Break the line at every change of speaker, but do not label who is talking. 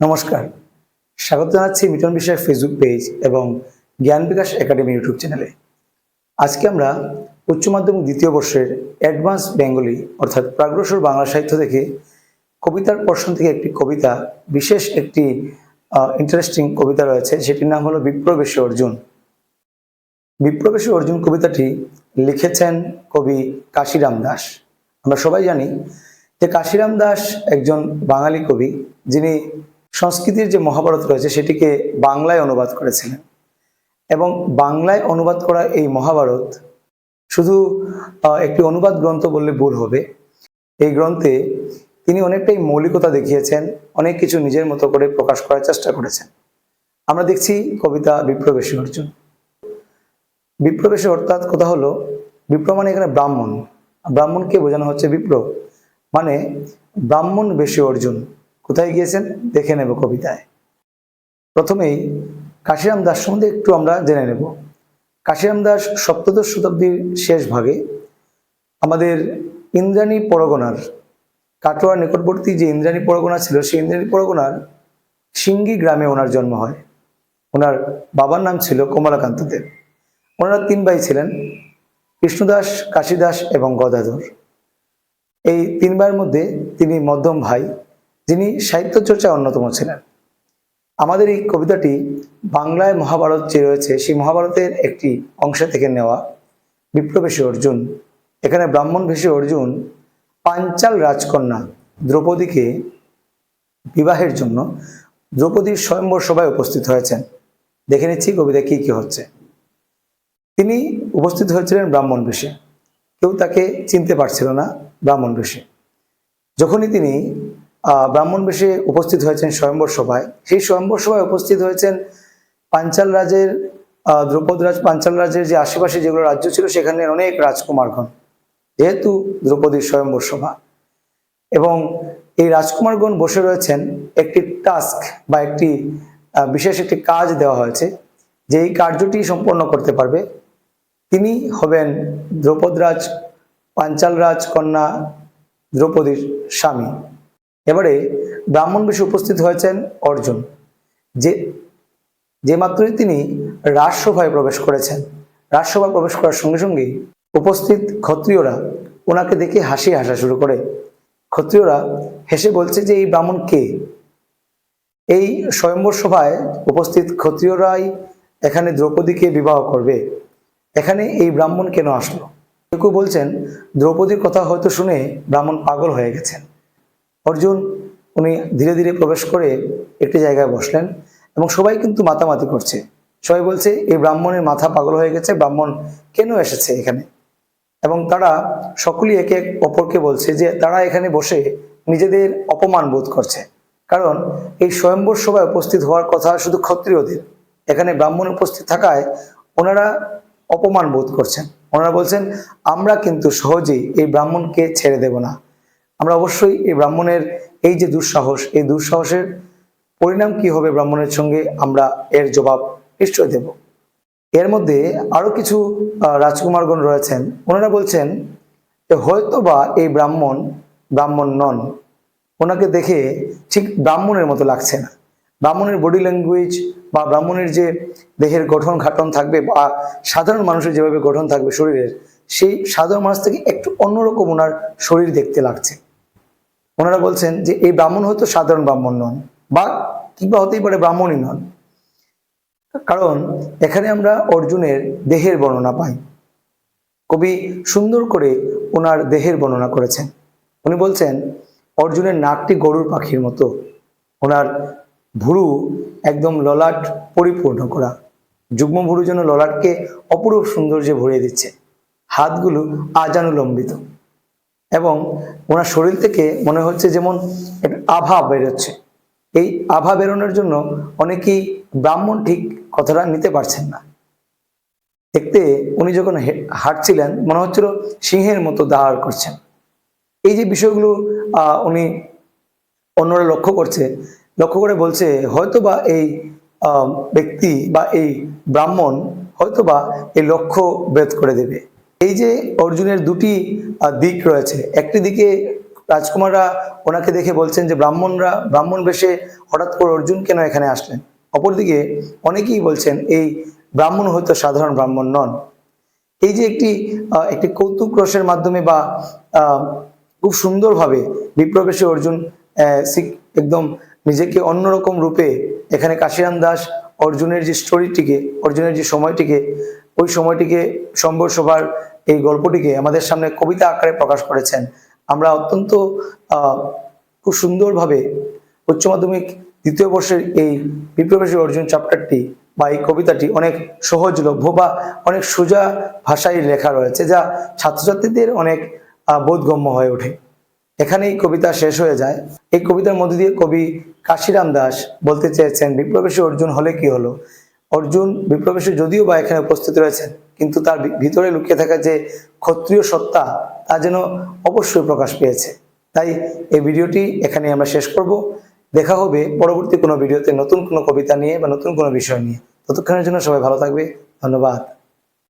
নমস্কার। স্বাগত জানাচ্ছি মিটন বিষয় ফেসবুক পেজ এবং জ্ঞান বিকাশ একাডেমি ইউটিউব চ্যানেলে আজকে আমরা উচ্চ মাধ্যমিক দ্বিতীয় বর্ষের অ্যাডভান্স বেঙ্গলি অর্থাৎ প্রাগ্রসর বাংলা সাহিত্য থেকে কবিতার পর্ষণ থেকে একটি কবিতা, বিশেষ একটি ইন্টারেস্টিং কবিতা রয়েছে, সেটির নাম হলো বিপ্রবেশী অর্জুন। বিপ্রবেশী অর্জুন কবিতাটি লিখেছেন কবি কাশিরাম দাস। আমরা সবাই জানি যে কাশিরাম দাস একজন বাঙালি কবি, যিনি সংস্কৃতির যে মহাভারত রয়েছে, সেটিকে বাংলায় অনুবাদ করেছিলেন। এবং বাংলায় অনুবাদ করা এই মহাভারত শুধু একটি অনুবাদ গ্রন্থ বললে ভুল হবে। এই গ্রন্থে তিনি অনেকটাই মৌলিকতা দেখিয়েছেন, অনেক কিছু নিজের মতো করে প্রকাশ করার চেষ্টা করেছেন। আমরা দেখছি কবিতা বিপ্রবেশী অর্জুন। বিপ্রবেশী অর্থাৎ কথা হলো বিপ্র মানে এখানে ব্রাহ্মণ। ব্রাহ্মণকে বোঝানো হচ্ছে বিপ্র মানে ব্রাহ্মণ বেশি অর্জুন। কোথায় গিয়েছেন? দেখে নেব কবিতায়। প্রথমেই কাশিরাম দাস সম্বন্ধে একটু আমরা জেনে নেব। কাশিরাম দাস সপ্তদশ শতাব্দীর শেষ ভাগে আমাদের ইন্দ্রাণী পরগনার, কাটোয়ার নিকটবর্তী যে ইন্দ্রাণী পরগনা ছিল, সেই ইন্দ্রাণী পরগনার সিঙ্গি গ্রামে ওনার জন্ম হয়। ওনার বাবার নাম ছিল কমলাকান্ত দেব। ওনারা তিন ভাই ছিলেন, কৃষ্ণদাস, কাশীদাস এবং গদাধর। এই তিন ভাইয়ের মধ্যে তিনি মধ্যম ভাই। যিনি সাহিত্য চর্চায় অন্যতম ছিলেন। আমাদের এই কবিতাটি বাংলায় মহাভারত যে রয়েছে, সেই মহাভারতের একটি অংশ থেকে নেওয়া বিপ্রবেশী অর্জুন। এখানে ব্রাহ্মণ ভেষী অর্জুন পাঞ্চাল রাজকন্যা দ্রৌপদীকে বিবাহের জন্য দ্রৌপদীর স্বয়ম্বর সভায় উপস্থিত হয়েছেন। দেখে নিচ্ছি কবিতা কি কি হচ্ছে। তিনি উপস্থিত হয়েছিলেন ব্রাহ্মণ বেশে কেউ তাকে চিনতে পারছিল না ব্রাহ্মণ বেশে যখনই তিনি ব্রাহ্মণ বেশে উপস্থিত হয়েছেন স্বয়ম্বর সভায়। সেই স্বয়ম্বর সভায় উপস্থিত হয়েছেন পাঞ্চাল রাজের আহ, দ্রৌপদ রাজ পাঞ্চাল রাজের যে আশেপাশে যেগুলো রাজ্য ছিল সেখানে অনেক রাজকুমারগণ যেহেতু দ্রৌপদীর স্বয়ম্বর সভা। এবং এই রাজকুমারগণ বসে রয়েছেন একটি টাস্ক বা একটি বিশেষ একটি কাজ দেওয়া হয়েছে যে এই কার্যটি সম্পন্ন করতে পারবে। তিনি হবেন দ্রৌপদরাজ পাঞ্চালরাজ কন্যা দ্রৌপদীর স্বামী। এবারে ব্রাহ্মণ বেশে উপস্থিত হয়েছেন অর্জুন, যে যে মাত্রই তিনি রাজসভায় প্রবেশ করেছেন। রাজসভায় প্রবেশ করার সঙ্গে সঙ্গেই উপস্থিত ক্ষত্রিয়রা ওনাকে দেখে হাসি হাসা শুরু করে। ক্ষত্রিয়রা হেসে বলছে যে, এই ব্রাহ্মণ কে? এই স্বয়ম্বর সভায় উপস্থিত ক্ষত্রিয়রাই এখানে দ্রৌপদীকে বিবাহ করবে। এখানে এই ব্রাহ্মণ কেন আসলো? কেউ বলছেন, দ্রৌপদীর কথা হয়তো শুনে ব্রাহ্মণ পাগল হয়ে গেছেন। অর্জুন, উনি ধীরে ধীরে প্রবেশ করে একটি জায়গায় বসলেন এবং সবাই কিন্তু মাতামাতি করছে। সবাই বলছে, এই ব্রাহ্মণের মাথা পাগল হয়ে গেছে, ব্রাহ্মণ কেন এসেছে এখানে? এবং তারা সকলেই একে এক অপরকে বলছে যে, তারা এখানে বসে নিজেদের অপমান বোধ করছে। কারণ এই স্বয়ম্বর সভায় উপস্থিত হওয়ার কথা শুধু ক্ষত্রিয়দের। এখানে ব্রাহ্মণ উপস্থিত থাকায় ওনারা অপমান বোধ করছেন। ওনারা বলছেন, আমরা কিন্তু সহজেই এই ব্রাহ্মণকে ছেড়ে দেব না। আমরা অবশ্যই এই ব্রাহ্মণের এই যে দুঃসাহস, এই দুঃসাহসের পরিণাম কি হবে ব্রাহ্মণের সঙ্গে আমরা এর জবাব নিশ্চয় দেব। এর মধ্যে আরও কিছু রাজকুমারগণ রয়েছেন। ওনারা বলছেন যে হয়তো বা এই ব্রাহ্মণ ব্রাহ্মণ নন। ওনাকে দেখে ঠিক ব্রাহ্মণের মতো লাগছে না। ব্রাহ্মণের বডি ল্যাঙ্গুয়েজ বা ব্রাহ্মণের যে দেহের গঠন ঘাটন থাকবে বা সাধারণ মানুষের যেভাবে গঠন থাকবে শরীরের, সেই সাধারণ মানুষ থেকে একটু অন্যরকম ওনার শরীর দেখতে লাগছে। ওনারা বলছেন যে এই ব্রাহ্মণ হয়তো সাধারণ ব্রাহ্মণ নন বা কিংবা হতেই পারে ব্রাহ্মণই নন। কারণ এখানে আমরা অর্জুনের দেহের বর্ণনা পাই। কবি সুন্দর করে ওনার দেহের বর্ণনা করেছেন। উনি বলছেন, অর্জুনের নাকটি গরুর পাখির মতো। ওনার ভুরু একদম ললাট পরিপূর্ণ করা। যুগ্ম ভুরু যেন ললাটকে অপরূপ সৌন্দর্যে ভরিয়ে দিচ্ছে। হাতগুলো আজানুলম্বিত। এবং ওনার শরীর থেকে মনে হচ্ছে যেমন আভা বেরোচ্ছে। এই আভা বেরোনোর জন্য অনেকেই ব্রাহ্মণ ঠিক কথাটা নিতে পারছেন না। দেখতে উনি যখন হাঁটছিলেন, মনে হচ্ছিল সিংহের মতো দাঁড় করছেন। এই যে বিষয়গুলো উনি অন্যরা লক্ষ্য করছে, লক্ষ্য করে বলছে, হয়তোবা এই ব্যক্তি বা এই ব্রাহ্মণ হয়তোবা এই লক্ষ্য ভেদ করে দেবে। এই যে অর্জুনের দুটি দিক রয়েছে, একটি দিকে রাজকুমাররা ওনাকে দেখে বলছেন যে ব্রাহ্মণরা, ব্রাহ্মণ বেশে হঠাৎ করে অর্জুন কেন এখানে আসলেন? অপরদিকে অনেকেই বলছেন, এই ব্রাহ্মণ হয়তো সাধারণ ব্রাহ্মণ নন। এই যে একটি একটি কৌতুক রসের মাধ্যমে বা খুব সুন্দরভাবে বিপ্লবেশে অর্জুন একদম নিজেকে অন্যরকম রূপে এখানে কাশিরাম দাস অর্জুনের যে স্টোরিটিকে অর্জুনের যে সময়টিকে ওই সময়টিকে সম্বর সভার এই গল্পটিকে আমাদের সামনে কবিতা আকারে প্রকাশ করেছেন। আমরা অত্যন্ত খুব সুন্দরভাবে উচ্চ মাধ্যমিক দ্বিতীয় বর্ষের এই বিপ্লবেশী অর্জুন চ্যাপ্টারটি বা এই কবিতাটি অনেক সহজলভ্য বা অনেক সোজা ভাষায় লেখা রয়েছে, যা ছাত্রছাত্রীদের অনেক বোধগম্য হয়ে ওঠে। এখানেই কবিতা শেষ হয়ে যায়। এই কবিতার মধ্যে দিয়ে কবি কাশিরাম দাস বলতে চেয়েছেন বিপ্লবেশী অর্জুন হলে কি হলো? অর্জুন বিপ্লবেশে যদিও বা এখানে উপস্থিত রয়েছেন, কিন্তু তার ভিতরে লুকিয়ে থাকা যে ক্ষত্রিয় সত্তা, তা যেন অবশ্যই প্রকাশ পেয়েছে। তাই এই ভিডিওটি এখানে আমরা শেষ করব। দেখা হবে পরবর্তী কোনো ভিডিওতে নতুন কোনো কবিতা নিয়ে বা নতুন কোনো বিষয় নিয়ে। ততক্ষণের জন্য সবাই ভালো থাকবে। ধন্যবাদ।